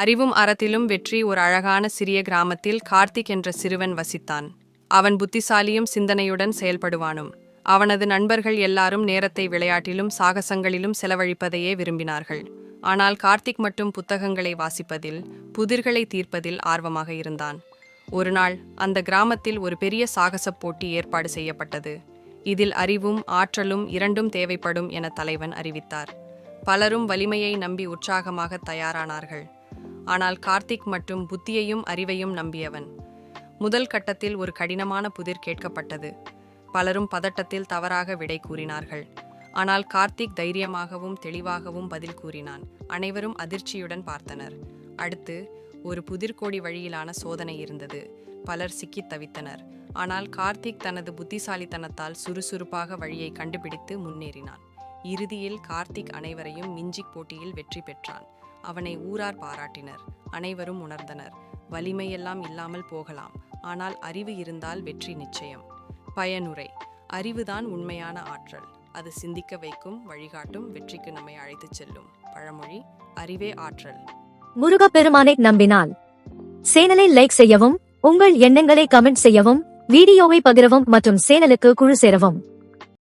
அறிவும் அறத்திலும் வெற்றி ஒரு அழகான சிறிய கிராமத்தில் கார்த்திக் என்ற சிறுவன் வசித்தான். அவன் புத்திசாலியும் சிந்தனையுடன் செயல்படுவானும். அவனது நண்பர்கள் எல்லாரும் நேரத்தை விளையாட்டிலும் சாகசங்களிலும் செலவழிப்பதையே விரும்பினார்கள். ஆனால் கார்த்திக் மட்டும் புத்தகங்களை வாசிப்பதில் புதிர்களை தீர்ப்பதில் ஆர்வமாக இருந்தான். ஒருநாள் அந்த கிராமத்தில் ஒரு பெரிய சாகசப் போட்டி ஏற்பாடு செய்யப்பட்டது. இதில் அறிவும் ஆற்றலும் இரண்டும் தேவைப்படும் என தலைவன் அறிவித்தார். பலரும் வலிமையை நம்பி உற்சாகமாக தயாரானார்கள். ஆனால் கார்த்திக் மட்டும் புத்தியையும் அறிவையும் நம்பியவன். முதல் கட்டத்தில் ஒரு கடினமான புதிர் கேட்கப்பட்டது. பலரும் பதட்டத்தில் தவறாக விடை கூறினார்கள். ஆனால் கார்த்திக் தைரியமாகவும் தெளிவாகவும் பதில் கூறினான். அனைவரும் அதிர்ச்சியுடன் பார்த்தனர். அடுத்து ஒரு புதிர்கோடி வழியிலான சோதனை இருந்தது. பலர் சிக்கித் தவித்தனர். ஆனால் கார்த்திக் தனது புத்திசாலித்தனத்தால் சுறுசுறுப்பாக வழியை கண்டுபிடித்து முன்னேறினான். இறுதியில் கார்த்திக் அனைவரையும் மிஞ்சிக் போட்டியில் வெற்றி பெற்றான். அவனை ஊரார் பாராட்டினர். அனைவரும் உணர்ந்தனர். வலிமையெல்லாம் இல்லாமல் போகலாம். ஆனால் அறிவு இருந்தால் வெற்றி நிச்சயம். பயனுரை. அறிவுதான் உண்மையான ஆற்றல். அது சிந்திக்க வைக்கும் வழிகாட்டும் வெற்றிக்கு நம்மை அழைத்துச் செல்லும். பழமொழி அறிவே ஆற்றல். முருகப்பெருமானை நம்பினால். சேனலை லைக் செய்யவும் உங்கள் எண்ணங்களை கமெண்ட் செய்யவும் வீடியோவை பகிரவும் மற்றும் சேனலுக்கு குழு சேரவும்.